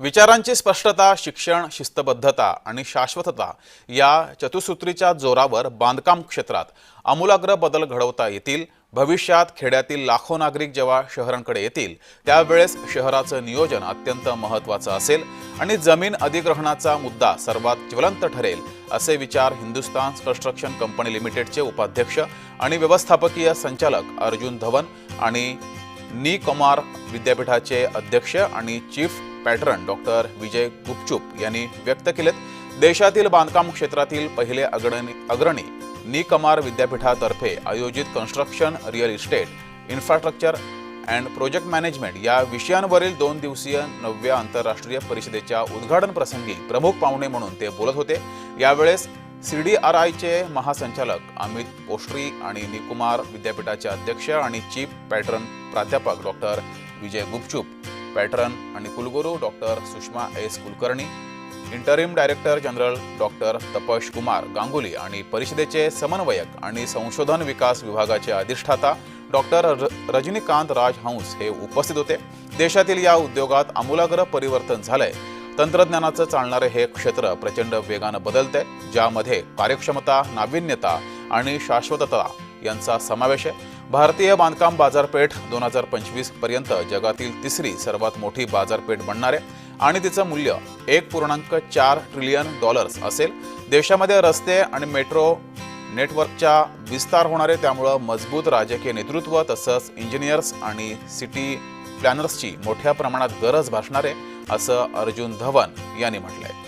विचारांची स्पष्टता शिक्षण शिस्तबद्धता आणि शाश्वतता या चतुसूत्रीच्या जोरावर बांधकाम क्षेत्रात आमूलाग्र बदल घडवता येतील. भविष्यात खेड्यातील लाखो नागरिक जेव्हा शहरांकडे येतील त्यावेळेस शहराचं नियोजन अत्यंत महत्त्वाचं असेल आणि जमीन अधिग्रहणाचा मुद्दा सर्वात ज्वलंत ठरेल असे विचार हिंदुस्तान कन्स्ट्रक्शन कंपनी लिमिटेडचे उपाध्यक्ष आणि व्यवस्थापकीय संचालक अर्जुन धवन आणि नी कुमार विद्यापीठाचे अध्यक्ष आणि चीफ पॅटर्न डॉक्टर विजय गुपचूप यांनी व्यक्त केलेत. देशातील बांधकाम क्षेत्रातील पहिले अग्रणी अग्रणी निकमार विद्यापीठातर्फे आयोजित construction real estate infrastructure and project management या विषयांवरील दोन दिवसीय नवव्या आंतरराष्ट्रीय परिषदेच्या उद्घाटन प्रसंगी प्रमुख पाहुणे म्हणून ते बोलत होते. यावेळेस सी डी आर आयचे महासंचालक अमित पोश्री आणि निकुमार विद्यापीठाचे अध्यक्ष आणि चीफ पॅटर्न प्राध्यापक डॉक्टर विजय गुपचूप पॅटर्न आणि कुलगुरू doctor Sushma S Kulkarni interim director general doctor Tapas Kumar Ganguly आणि परिषदेचे समन्वयक आणि संशोधन विकास विभागाचे अधिष्ठाता डॉक्टर र- रजनीकांत राजहंस हे उपस्थित होते. देशातील या उद्योगात आमूलाग्र परिवर्तन झालंय. तंत्रज्ञानाचं चालणारे हे क्षेत्र प्रचंड वेगानं बदलतंय ज्यामध्ये कार्यक्षमता नाविन्यता आणि शाश्वतता यांचा समावेश आहे. भारतीय बांधकाम बाजारपेठ दोन हजार पंचवीसपर्यंत जगातील तिसरी सर्वात मोठी बाजारपेठ बनणार आहे आणि तिचं मूल्य एक पूर्णांक चार ट्रिलियन डॉलर्स असेल. देशामध्ये रस्ते आणि मेट्रो नेटवर्कच्या विस्तार होणार आहे. त्यामुळं मजबूत राजकीय नेतृत्व तसंच इंजिनियर्स आणि सिटी प्लॅनर्सची मोठ्या प्रमाणात गरज भासणार आहे असं अर्जुन धवन यांनी म्हटलंय.